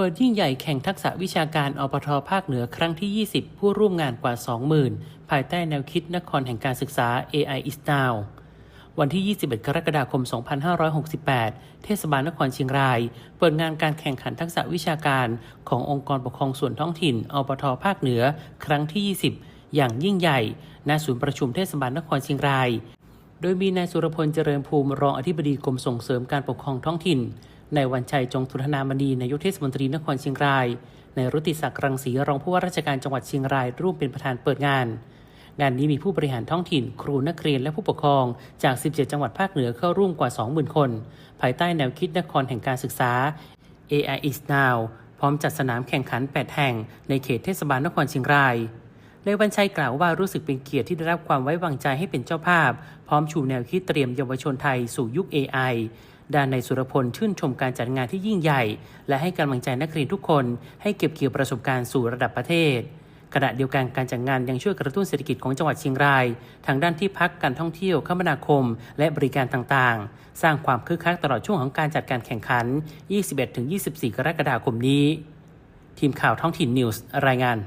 เปิดยิ่งใหญ่แข่งทักษะวิชาการอปทภาคเหนือครั้งที่ 20 ผู้ร่วมงานกว่า 20,000 ภายใต้แนวคิดนครแห่งการศึกษา AI is now วันที่ 21 กรกฎาคม 2568 เทศบาลนครเชียงราย เปิดงานการแข่งขันทักษะวิชาการขององค์กรปกครองส่วนท้องถิ่นอปทภาคเหนือ ครั้งที่ 20 อย่างยิ่งใหญ่ณศูนย์ประชุมเทศบาลนครเชียงราย โดยมีนายสุรพลเจริญภูมิรองอธิบดีกรมส่งเสริมการปกครองท้องถิ่น ในวันชัยจงสุนนามณีนายกเทศมนตรีนครเชียงราย ในรุติศักดิ์รังสีรองผู้ว่าราชการจังหวัดเชียงรายร่วมเป็นประธานเปิดงาน งานนี้มีผู้บริหารท้องถิ่น ครูนักเรียนและผู้ปกครองจาก 17 จังหวัดภาคเหนือเข้าร่วมกว่า 20,000 คน ภายใต้แนวคิดนครแห่งการศึกษา AI is now พร้อมจัดสนามแข่งขัน 8 แห่งในเขตเทศบาลนครเชียงราย ในวันชัยกล่าวว่ารู้สึกเป็นเกียรติที่ได้รับความไว้วางใจให้เป็นเจ้าภาพ พร้อมชูแนวคิดเตรียมเยาวชนไทยสู่ยุค AI ด้านในายสุรพลชื่นชมการจัดงานที่ยิ่งใหญ่ และให้กำลังใจนักเรียนทุกคน ให้เก็บเกี่ยวประสบการณ์สู่ระดับประเทศขณะเดียวกันการจัดงานยังช่วยกระตุ้นเศรษฐกิจของจังหวัดเชียงราย ทางด้านที่พักการท่องเที่ยวคมนาคม และบริการต่างๆ สร้างความคึกคักตลอดช่วงของการจัดการแข่งขัน 21-24 กรกฎาคมนี้ ทีมข่าวท้องถิ่นนิวส์รายงาน